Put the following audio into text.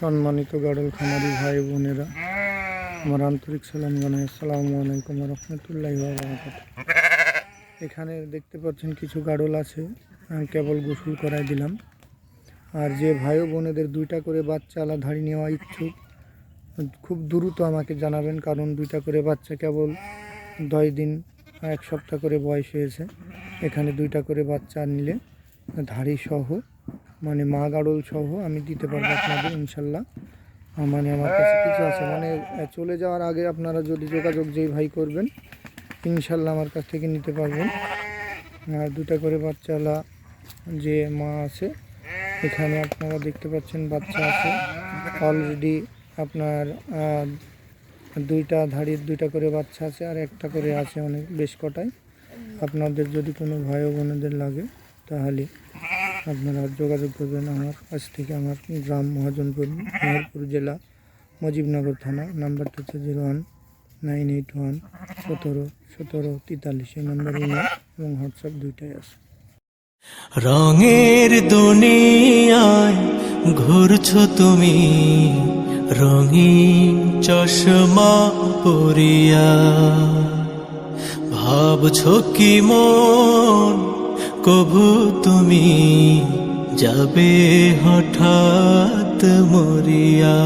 সম্মানিত গাড়ল খামারি ভাই বোনেরা, আমার আন্তরিক সালাম জানাই। আসসালামু আলাইকুম রহমতুল্লাহ এখানে দেখতে পাচ্ছেন কিছু গাড়ল আছে কেবল গোসল করাই দিলাম। আর যে ভাই বোনেদের দুইটা করে বাচ্চা আলাধারি নেওয়া ইচ্ছুক, খুব দ্রুত আমাকে জানাবেন, কারণ দুইটা করে বাচ্চা কেবল দশ দিন এক সপ্তাহ করে বয়স হয়েছে। এখানে দুইটা করে বাচ্চা নিলে ধাড়ি সহ মানে মা গাড়ল সহ আমি দিতে পারব আপনাদের, ইনশাল্লাহ। মানে আমার কাছে কিছু আছে। মানে চলে যাওয়ার আগে আপনারা যদি যোগাযোগ যেই ভাই করবেন, ইনশাল্লাহ আমার কাছ থেকে নিতে পারবেন। আর দুটা করে বাচ্চাওয়ালা যে মা আছে, এখানে আপনারা দেখতে পাচ্ছেন বাচ্চা আছে। অলরেডি আপনার দুইটা ধাড়ির দুইটা করে বাচ্চা আছে আর একটা করে আছে অনেক, বেশ কটায়। আপনাদের যদি কোনো ভাই বোনেদের লাগে, তাহলে আপনারা যোগাযোগ করবেন আমার কাছ থেকে আমার গ্রাম মহাজনপুর মেহেরপুর জেলা, মুজিবনগর থানা নাম্বারটা হচ্ছে zero one nine eight one সতেরো সতেরো তেতাল্লিশ এই নাম্বার এবং হোয়াটসঅ্যাপ দুইটাই আছে। রঙের দুনিয়ায় ঘুরছো তুমি, রঙিন চশমা পরিয়া। ভাবছ কি মন, কভু তুমি যাবে হঠাৎ মরিয়া।